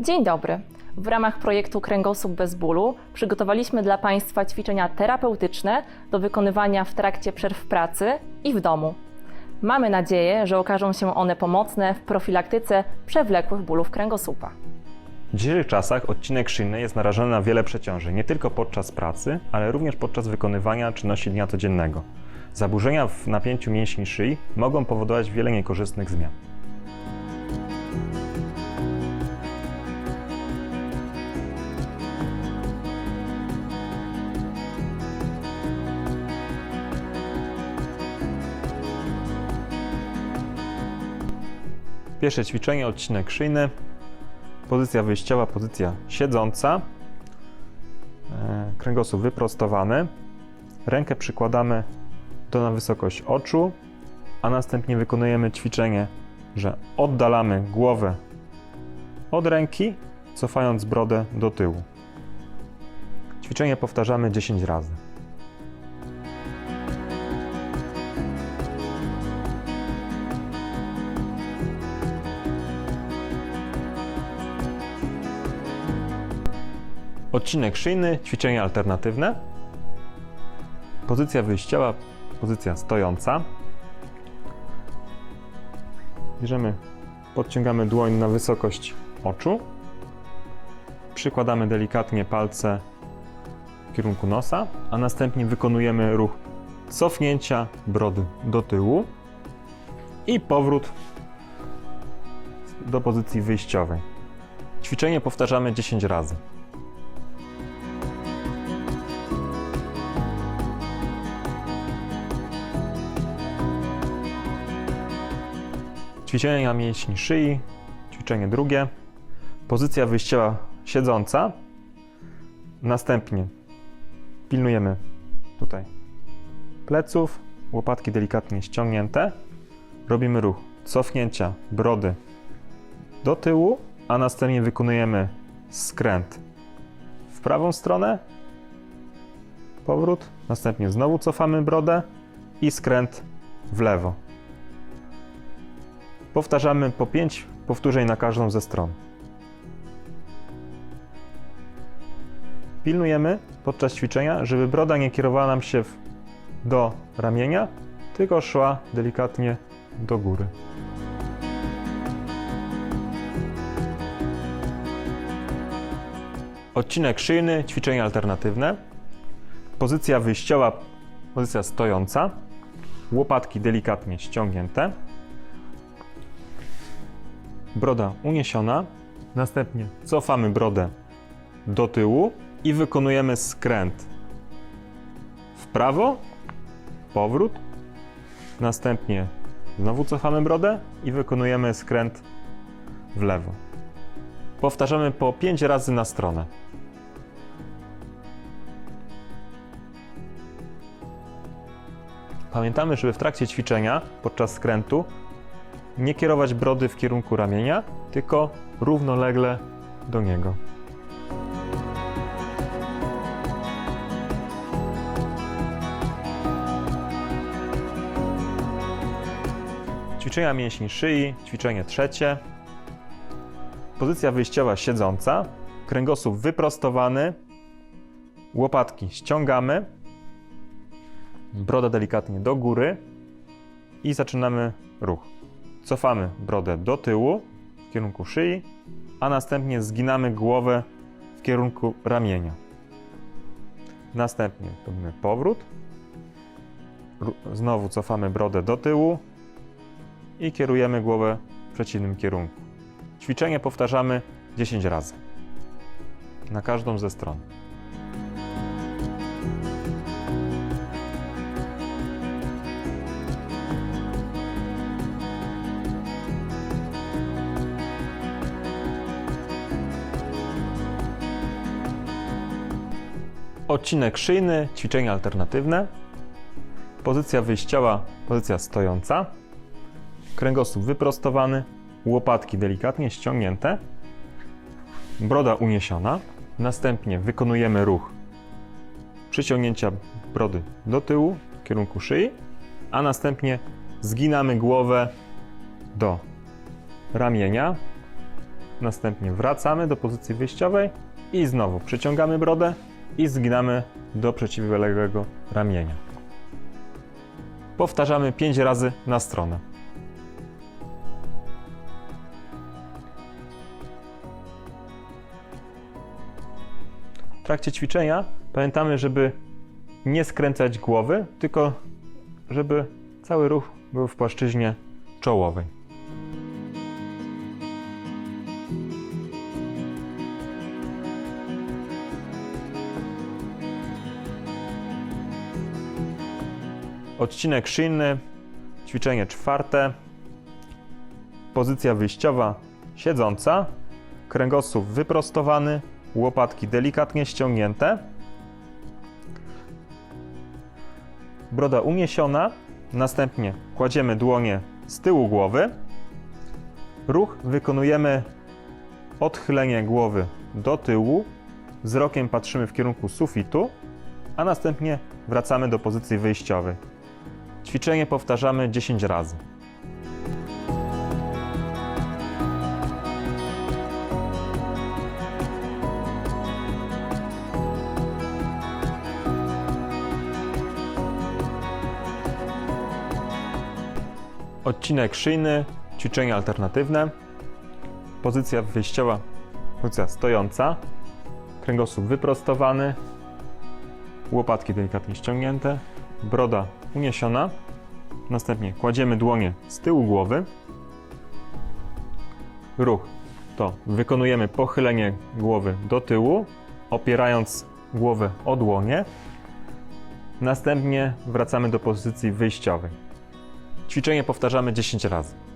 Dzień dobry. W ramach projektu Kręgosłup bez bólu przygotowaliśmy dla Państwa ćwiczenia terapeutyczne do wykonywania w trakcie przerw pracy i w domu. Mamy nadzieję, że okażą się one pomocne w profilaktyce przewlekłych bólów kręgosłupa. W dzisiejszych czasach odcinek szyjny jest narażony na wiele przeciążeń, nie tylko podczas pracy, ale również podczas wykonywania czynności dnia codziennego. Zaburzenia w napięciu mięśni szyi mogą powodować wiele niekorzystnych zmian. Pierwsze ćwiczenie, odcinek szyjny. Pozycja wyjściowa, pozycja siedząca. E, Kręgosłup wyprostowany. Rękę przykładamy do na wysokość oczu, a następnie wykonujemy ćwiczenie, że oddalamy głowę od ręki, cofając brodę do tyłu. Ćwiczenie powtarzamy 10 razy. Odcinek szyjny, ćwiczenie alternatywne. Pozycja wyjściowa, pozycja stojąca. Bierzemy, podciągamy dłoń na wysokość oczu. Przykładamy delikatnie palce w kierunku nosa, a następnie wykonujemy ruch cofnięcia brody do tyłu i powrót do pozycji wyjściowej. Ćwiczenie powtarzamy 10 razy. Ćwiczenia mięśni szyi, ćwiczenie drugie. Pozycja wyjściowa siedząca. Następnie pilnujemy tutaj pleców, łopatki delikatnie ściągnięte. Robimy ruch cofnięcia brody do tyłu, a następnie wykonujemy skręt w prawą stronę, powrót, następnie znowu cofamy brodę i skręt w lewo. Powtarzamy po 5 powtórzeń na każdą ze stron. Pilnujemy podczas ćwiczenia, żeby broda nie kierowała nam się do ramienia, tylko szła delikatnie do góry. Odcinek szyjny, ćwiczenie alternatywne. Pozycja wyjściowa, pozycja stojąca. Łopatki delikatnie ściągnięte broda uniesiona. Następnie cofamy brodę do tyłu i wykonujemy skręt w prawo, powrót. Następnie znowu cofamy brodę i wykonujemy skręt w lewo. Powtarzamy po 5 razy na stronę. Pamiętamy, żeby w trakcie ćwiczenia podczas skrętu nie kierować brody w kierunku ramienia, tylko równolegle do niego. Ćwiczenia mięśni szyi, ćwiczenie trzecie. Pozycja wyjściowa siedząca, kręgosłup wyprostowany, łopatki ściągamy, broda delikatnie do góry i zaczynamy ruch. Cofamy brodę do tyłu w kierunku szyi, a następnie zginamy głowę w kierunku ramienia. Następnie robimy powrót. Znowu cofamy brodę do tyłu i kierujemy głowę w przeciwnym kierunku. Ćwiczenie powtarzamy 10 razy na każdą ze stron. Odcinek szyjny, ćwiczenie alternatywne. Pozycja wyjściowa, pozycja stojąca. Kręgosłup wyprostowany, łopatki delikatnie ściągnięte. Broda uniesiona. Następnie wykonujemy ruch przyciągnięcia brody do tyłu w kierunku szyi, a następnie zginamy głowę do ramienia. następnie wracamy do pozycji wyjściowej i znowu przyciągamy brodę i zginamy do przeciwległego ramienia. Powtarzamy 5 razy na stronę. W trakcie ćwiczenia pamiętamy, żeby nie skręcać głowy, tylko żeby cały ruch był w płaszczyźnie czołowej. Odcinek szyjny, ćwiczenie czwarte. Pozycja wyjściowa siedząca, kręgosłup wyprostowany, łopatki delikatnie ściągnięte. Broda uniesiona, następnie kładziemy dłonie z tyłu głowy. Ruch wykonujemy odchylenie głowy do tyłu, wzrokiem patrzymy w kierunku sufitu, a następnie wracamy do pozycji wyjściowej. Ćwiczenie powtarzamy 10 razy. Odcinek szyjny, ćwiczenie alternatywne. Pozycja wyjściowa, pozycja stojąca. Kręgosłup wyprostowany, łopatki delikatnie ściągnięte, broda uniesiona. Następnie kładziemy dłonie z tyłu głowy. Ruch to wykonujemy pochylenie głowy do tyłu, opierając głowę o dłonie. Następnie wracamy do pozycji wyjściowej. Ćwiczenie powtarzamy 10 razy.